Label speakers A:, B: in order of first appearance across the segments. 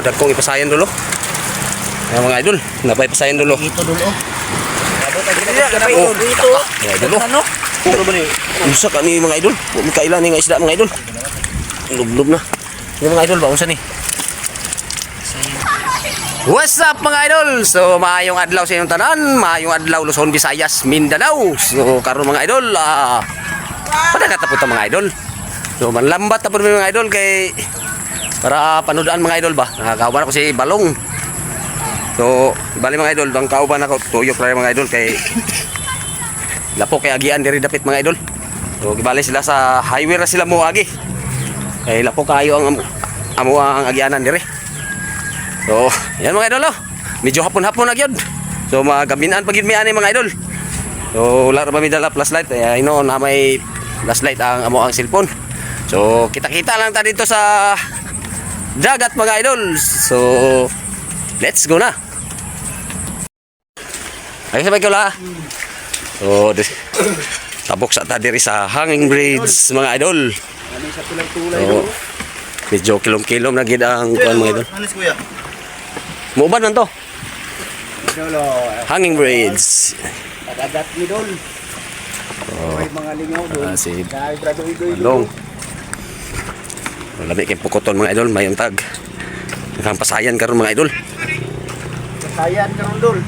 A: Dagkong ipasayan dulo. Ayan mga idol, napay pasayan dulo.
B: Ito dulo. Abot ang
A: Oh,
B: ginagawa dito.
A: Mga idol.
B: Ano?
A: Pero ba ni? Unsa ka ni mga idol? Huwag mo kailan ni nga isda mga idol. Lublob na. Yung mga idol ba unsa ni? What's up mga idol? So maayong adlaw sa inyong tanan, maayong adlaw Luzon, Visayas, Mindanao. So karon mga idol, ah padagat na po ta mga idol. So manlambat na po mga idol kay para panudaan mga idol ba. Nakakauban ako si Balong. So bali mga idol, ang kauban ako tuyok ra mga idol kay Lapo kay agian diri dapit mga idol. So gibali sila sa highway ra sila mo agi. Kay lapo kayo ang amo ang agianan diri. So, yan mga idol oh. Medyo hapon-hapon na gyud. So magabinan pagid mi ani mga idol. So wala ra ba mi dala flashlight eh ino na may flashlight ang amo ang cellphone. So kita-kita lang ta dito sa dagat mga idol. So let's go na. Ay sabay ko la. So, tabok sa ta diri sa hanging bridge mga idol.
B: Ano sa tulay-tulay
A: So, medyo kilom-kilom na gid ang kuan mga idol.
B: Si kuya?
A: Muban man to.
B: Idolo.
A: Hanging bridge.
B: Pagagat ni Dol. May mga lingaw doon.
A: Ah, si
B: Dahil brado idoy.
A: Labi kay pukoton mga idol, mayong tag. Nakang pasayan karon mga idol.
B: Kasayan ka ron Dol.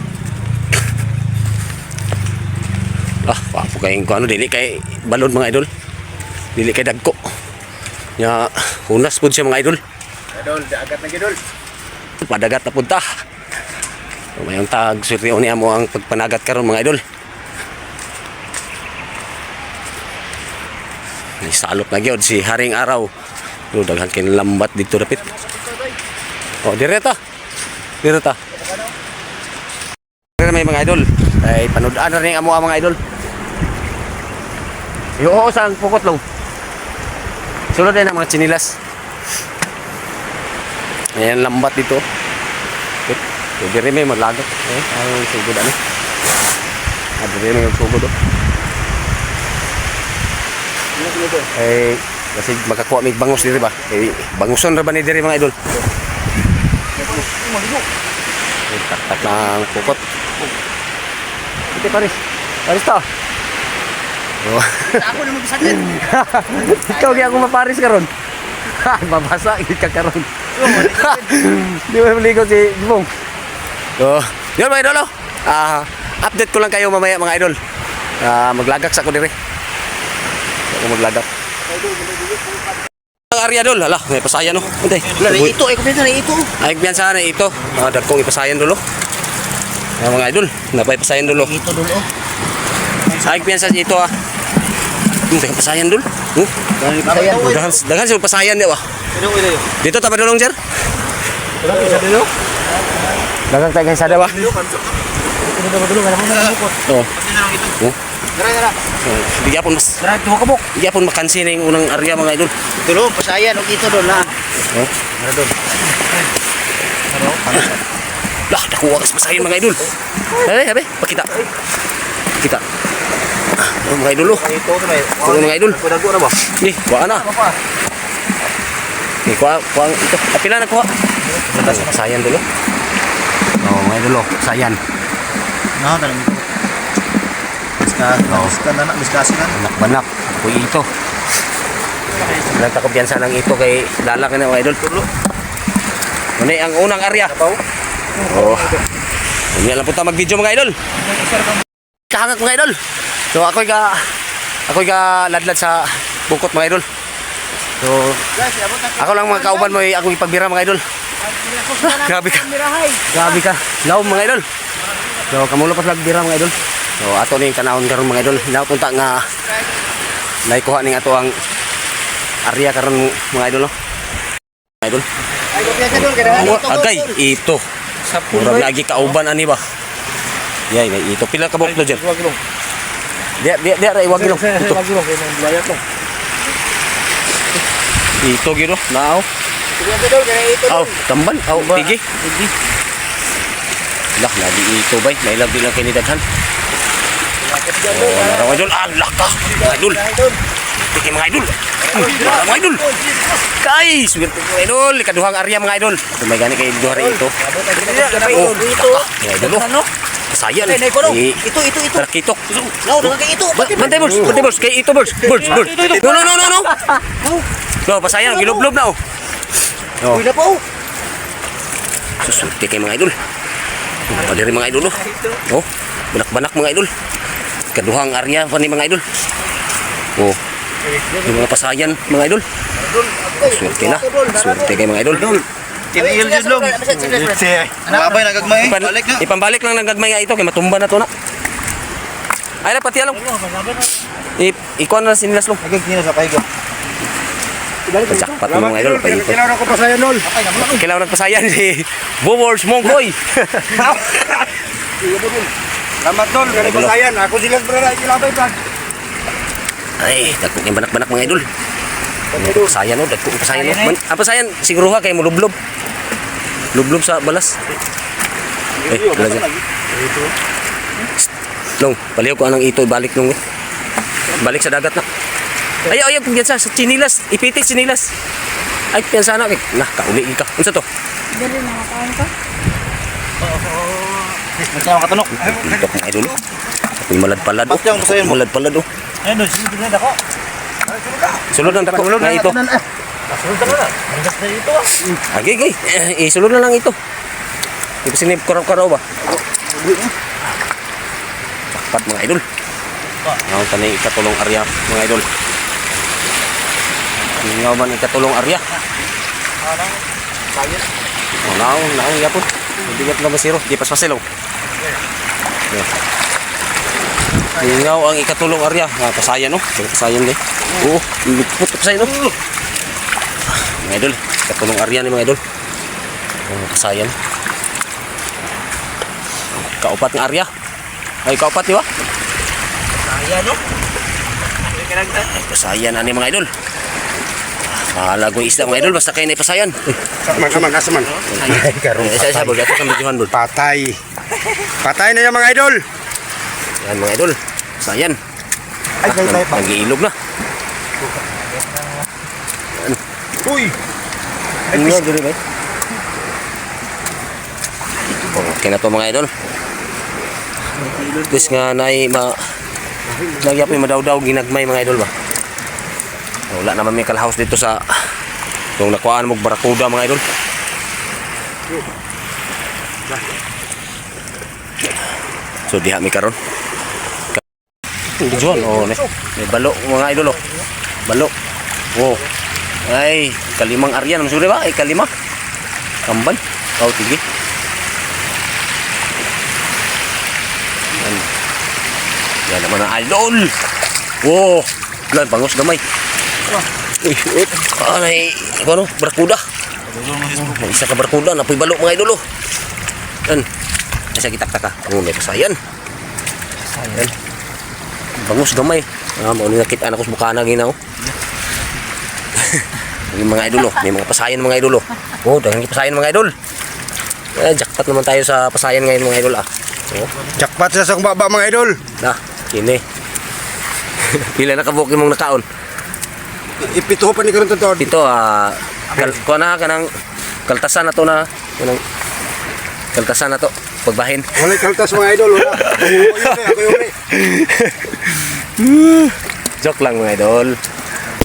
A: Ah, wapo kay ko ano dili kay balon mga idol. Dili kay dagko. Ya, hunas pud siya mga idol.
B: Dol, dagat na gidol.
A: Padagat na punta. So, mayong tag suryo ni amo ang pagpanagat karon mga idol. May salot na gyud si Haring Araw. Yo daghan kay lambat dito dapit. Oh, direta. Direta. Dire may mga idol. Ay panudaan na rin amo mga idol. Yo, sang pukot long. Sulod din ang mga chinilas. Ayan lambat dito. So, dire may maglagot. Eh, ang sugod ano. Ah, dire may sugod? Eh, kasi makakuha may bangus diri ba? Eh, banguson ra ba ni diri mga idol? Tak-tak ng pukot. Ito paris. Paris to. Oh.
B: Ako na magsalit.
A: Ikaw kaya ako maparis karon. Ha, babasa ka karon. Di mo maligo si Bong. So, yun mga idol. oh. Ah, update ko lang kayo mamaya mga idol. Ah, maglagak sa ako dire. Ako maglagak. Ang area dol, hala, may pasayan no. Untay.
B: Wala na ito, ay kumita na ito.
A: Ay biyansa na ito. Ah, dagkong ipasayan dolo. Ah, mga idol, napay pasayan dolo.
B: Ito dulo.
A: Sa piyansa dito ah. Hmm, dagang pasayan dol. Hmm?
B: Kasayan.
A: Dagan dagan sa pasayan di ba?
B: Ano ko ito?
A: Dito ta padulong sir.
B: Wala ko sa dulo.
A: Dagang tayo sa dawa.
B: Na ba dulo? Wala mo na bukot.
A: Oh.
B: ito.
A: Oh.
B: Dara, dara.
A: Oh, Di gyapon mas
B: Dara, tuwa ka buk.
A: di gyapon makansi na yung unang area mga idol.
B: Dulo, pasayan. O ito Dol na.
A: Oh.
B: Dara Dol.
A: Lah, nakuha ka sa pasayan mga idol. Sabi, sabi, pakita. Kita. Oh, mga idol oh.
B: Ito,
A: mga idol.
B: Padago na ba?
A: Ni, kuha na. Ni, kuha, kuha ito. Apila na kuha. Sa pasayan dulo. Oh, mga idol oh, pasayan.
B: No, tanong ito. Miska, miska na na, miska na.
A: Anak-banak. Uy, ito. Walang kakumpiyansa ng ito kay lalaki na mga idol. Ano ang unang area? Oh. Hindi lang po tayo mag-video mga idol. Kahangat mga idol. So ako'y ka ako'y ka ladlad sa bukot mga idol. So ako lang mga kauban mo ay akong ipagbira mga idol. Grabe ka. Grabe ka. Laom mga idol. So kamulo pa nagbira mga idol. So ato ning kanahon karon mga idol. Napunta nga naikuha ning ato ang area karon mga idol no. Mga idol. Agay ito. Murag lagi kauban ani ba? Yay, may ito pila ka buklo
B: long.
A: Dia dia dia ray wag ito. Ito.
B: Bulayat to.
A: Ito giro. Nao.
B: Kopya ka Dol. Kaya ito.
A: Aw, tamban. Aw, pigi. Lah, lagi ito bay. May labi lang kinidaghan.
B: Lapit dyan
A: Oh,
B: Dol.
A: naraw idol. Ah, laka. Mga idol. Tiki mga idol. Wala, mga idol. Kay, swerte mga idol. Ikaduhang area mga idol. Ito may gani kay duha rin ito. Oh, mga idol. oh. Eh,
C: Ito, ito, ito.
A: Tarakitok.
C: No, dagang kay ito.
A: Ba- Bantay birds, bantay birds, kay ito birds, birds, birds. No, no, no, no, no. No, pasayan, gilublob na oh. Oh,
C: Uy na po.
A: susulti kay mga idol. Pwede rin mga idol oh. Oh, banak-banak mga idol. Kaduhang area pa ni mga idol. Oh, yung mga pasayan mga idol. Swerte na. Swerte kay mga idol.
B: Kiniil yun lang. Mabay nagagmay. Balik na.
A: ipambalik lang ng gagmay nga ito kay matumba na to na. Ay na pati along. Ikuan na sinilas long.
B: Nagag kina sa kaigo.
A: Jackpot ng mga idol.
C: Kailangan ko pa sa'yo, Lol.
A: Kailangan nagpasayan si Bowers Mongkoy.
C: Salamat, Lol. Ganun pa sayan. Ako sila brada. Ilabay pa.
A: Ay, dagko yung banak-banak mga idol. Pasayan no, dagko yung pasayan no. Man, ang pasayan siguro ha kay mulublob. Lublob sa balas. Eh, wala dyan. Long, paliw ko anang ito, balik nung. Balik sa dagat na. Ayaw, ayaw, piyansa, sa chinilas. Ipitik chinilas. Ay, piyansa na. Eh, nah, kauli ka. Ano sa to?
D: Dali na makaon ka?
B: Masama katanok.
A: Ito mga idol. Ako'y malad-palad. oh. Malad-palad oh.
B: Ayun, doon, sino din ako?
A: Sulod ng dako na ito.
B: Kasunod ka na. Hanggang na dito ah.
A: Agay, agay. Eh, isulod na lang ito. Di ba sinip karaw-karaw ba? Takpat mga idol. Ka na yung ikatulong arya mga idol. Ngayon man ikatulong arya. Oh, naong, naong yapon. Hindi pala masiro. Di pas pasilaw. Ngaw ang ikatulong arya. Ah, pasayan no. Pasayan din. Oo, lupot pasayan no. Mga idol, katulong arya ni mga idol. Ang kasayan. Kaupat ng arya. Ay, kaupat di ba?
C: Ayan, no?
A: Ay, pasayan ani mga idol. Mahalag yung isda mga idol, basta kayo na ipasayan.
C: Saman, saman, kasaman.
A: Eh, Isa isa bol, gato kang bijuhan bol.
C: Patay. Patay na yung mga idol.
A: Yan mga idol. Pasayan.
B: Ay, tayo tayo pa.
A: Nag-iilog na.
C: Uy.
A: Ano nga, dali ba? Okay na to mga idol. Tapos nga na ma Nagyap may madawdaw ginagmay mga idol ba. Wala naman may kalhouse dito sa yung nakuhaan mo barakuda mga idol. So diha mi karon. Dijon oh ne. May balo mga idol oh. Balo. Oh. Ay, kalimang aryan naman siguro ba? Ay, kalima. Kamban. Oh, tige. Yan. Naman ang idol. Wow. Lan, bangos gamay. Uy, uy. Anay, ano, barakuda. May isa ka barakuda, napoy balo mga idol. oh. Yan. Nasa kitak-taka. Oh, may pasayan. Yan. Bangus gamay. Ah, mau nakita anak ko sa mukha na ginaw. Yung mga idol oh, may mga pasayan mga idol oh. Oh, dahil pasayan mga idol. Eh, jackpot naman tayo sa pasayan ngayon mga idol ah. Oh,
C: Jackpot sa sang baba mga idol.
A: na, kini. Pila na kabuk yung mga nakaon.
C: Ipito pa ni karon totoo.
A: Dito ah, kal kuha na ka ng kaltasan na to na. Kanang kaltasan na to. Pagbahin.
C: Wala kaltas mga idol. Wala.
A: Joke lang mga idol.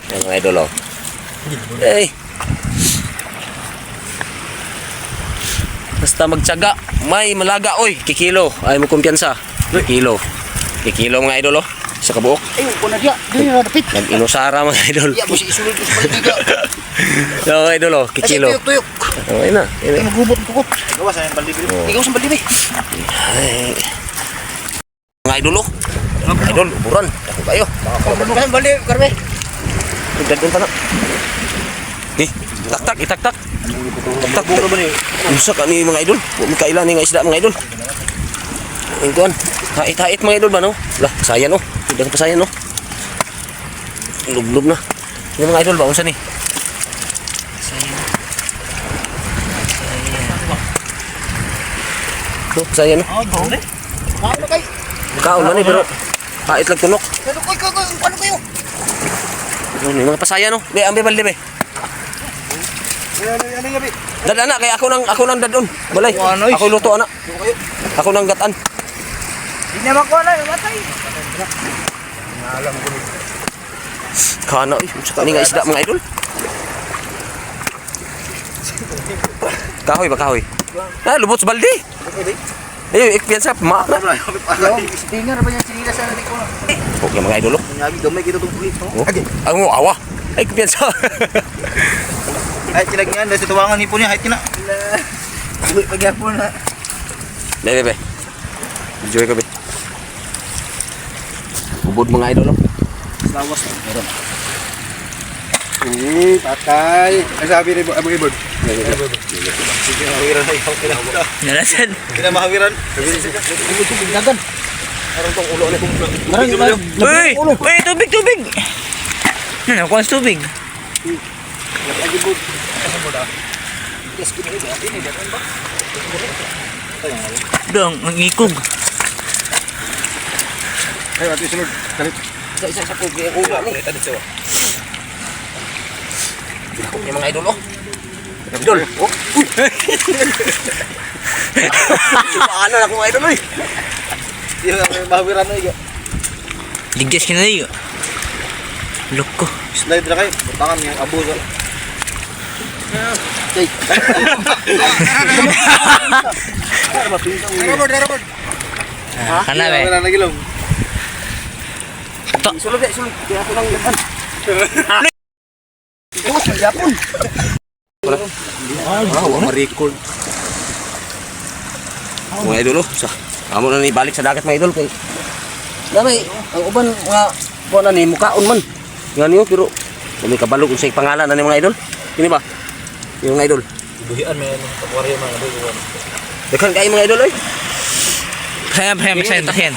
A: Yan mga idol oh. Eh. Basta magtyaga, may malaga oy, kikilo. Ay mo kumpiyansa. Kikilo. Kikilo mga idol oh. Sa kabuok.
C: Ay, ko na diya. Dili na dapit.
A: Nag-inusara mga idol.
C: Ya, mo si isulod ko sa
A: mga idol oh,
C: Kasi
A: kikilo.
C: tuyok, tuyok.
A: Okay na.
C: Ay, magubot ko.
B: Gawa sa yung balibili.
C: Ikaw sa balibi.
A: Ay. Mga idol oh. Mga idol, buran. Ako kayo.
C: Kasi bali, karbe.
A: Dadun pa na. Di, tak-tak, itak-tak. Tak-tak. Buro ba ni? Usa ka ni mga idol. Huwag may kailan ni nga isda mga idol. Ang kuhan. Hait-hait mga idol ba no? Lah, sayan no. Tidak pa sayan no. Lub-lub na. Yung mga idol ba? Unsa ni? Sayan. No, sayan no.
B: Oh, dole.
C: Ano kay?
A: Kaon man ni pero hait lang tunok.
C: Pero koy, koy, koy, paano kayo?
A: Ano, may mga pasaya no. Be, ambe balde be.
C: Ano ano?
A: Dad ana kay ako nang ako nang dadon. Balay.
C: Ano,
A: Ako luto ana. Ako nang gatan.
C: Di naman ko na, matay. Alam ko ni.
A: Kana eh, sa kani nga isda mga idol. Kahoy ba kahoy? Ah, lubot sa balde. Eh, ikpiyansa, ma.
C: Stinger ba niya sinila sa natin ko?
A: Okay mga idol. oh.
C: Nyagi gamay kita tong pulit.
A: Oh. Ang awa. Ay, ikpiyansa.
C: Ay tilag niyan, dahil sa tuwangan ni po niya, ay tina. Uy, pagyapon na.
A: Be, be, be. Enjoy ka, be. Ubod mga idol, oh.
C: Lawas na. Meron. Hmm, patay. Ang sabi ni Abang Ibon. Sige, mahawiran na ikaw.
D: Nalasan.
C: Hindi na mahawiran.
D: Dagan.
C: Meron tong ulo ulit.
D: Marang, Uy! Uy, tubig, tubig! Ano, kuha sa tubig.
C: Lagi bud. Kasi mo da. Yes. Ini dah kan, Pak.
D: Dong, ang ikog.
C: Ayo, ati sunod. Kalit.
A: Isa-isa sa kubi ang ulo ni.
C: Tadi.
A: Yung mga idol, oh. Idol, oh. Paano na kung idol, oy.
C: Iya, mahawiran na iya.
D: Ligtas ka na yun. Loko.
C: Slide na kayo. Tangan yung abo sa. Darabod, darabod.
D: Kana be.
C: Wala na gilong.
A: Sulod, eh, sulod. Kaya ako lang gatan.
C: Ikaw, magyapon.
A: Wow, ma-record. Mga idol, oh. Sa, amo na ni balik sa dagat mga idol kay Dami, ang uban nga po na ni mukaon man. Nga niyo pero may kabalo kung sa pangalan na ni mga idol. Kini ba? Yung mga idol.
C: Buhian may pagwaryo mga ano.
A: Dekan kayo mga idol, oy.
D: Pasayan, pasayan, pasayan, pasayan.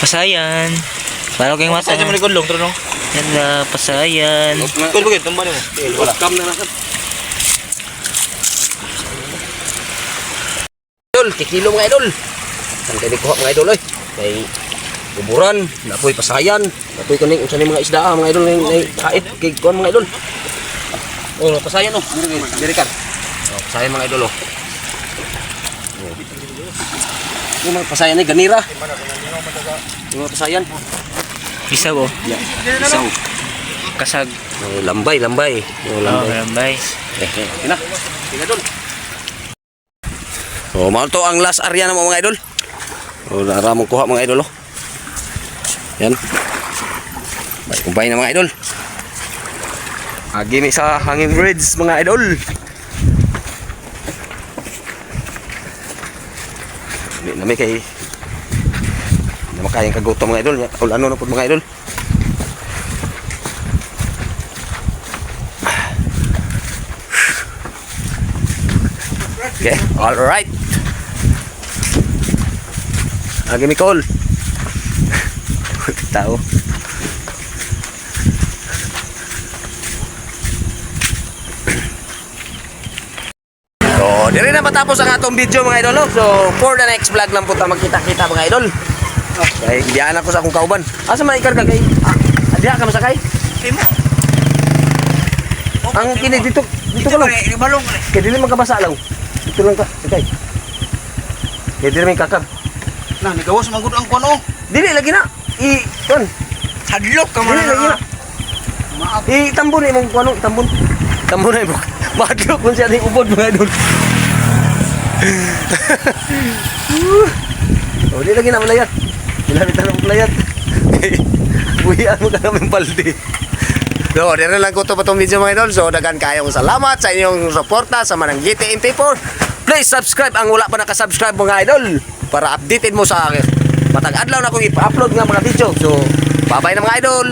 D: Pasayan. Paano kayong mata?
C: Sa mo ni Kulong, tro no?
D: Yan na, pasayan.
C: Kul bukit, tumba mo. Wala.
A: Kam na nakan. Idol, kikilo mga idol. Saan kayo kuha mga idol, oy? Kay kuburan, napoy pasayan, napoy kuning unsa ni mga isda ah, mga idol ni ni kait kay kuan mga idol. Oh, pasayan oh. Diri ka. Oh, pasayan mga idol oh. Oh. Yung mga pasayan ni ganira. Yung mga pasayan.
D: Isaw oh.
A: Yeah. Isaw.
D: Kasag.
A: Oh, lambay, lambay. Oh,
D: Oh,
A: lambay.
D: lambay.
A: Eh, eh, tina. Tina dun. Oh, mao to ang last area na mo mga idol. Oh, nara mong kuha mga idol oh. Yan. Bye, kumpay na mga idol. Agi mi sa hanging bridge mga idol. May kay na makayang kagutom mga idol. Ulan ano na po mga idol. Okay, all right. Agi mi call. Tao. So, dire na matapos ang atong video mga idol. So, for the next vlog lang po ta magkita-kita mga idol. Kay diyan ako sa akong kauban. Asa man ikarga kay? Ah, diha ka masakay?
C: Timo.
A: Ang kini dito dito ka lang.
C: Balong.
A: Kaya dili magkabasa lang. Dito lang ka. Okay. Kaya dili may kakab.
C: Nah, nagawas magud ang kuno.
A: Dili lagi na. I kon.
C: Hadlok ka
A: Dili lagi na. I tambon ni mong kuno, tambon. Tambon na mo. Madlo kun siya ni ubod mga idol. oh, di lagi na malayat. Ginamit na ng malayat. Buhian mo ka namin paldi. So, dire lang ko to pa itong video mga idol. So, dagan kayong salamat sa inyong suporta sa manang GTM People. Please subscribe ang wala pa nakasubscribe mga idol para updated mo sa akin. Matag adlaw na akong ipa-upload nga mga video. So, bye-bye na mga idol.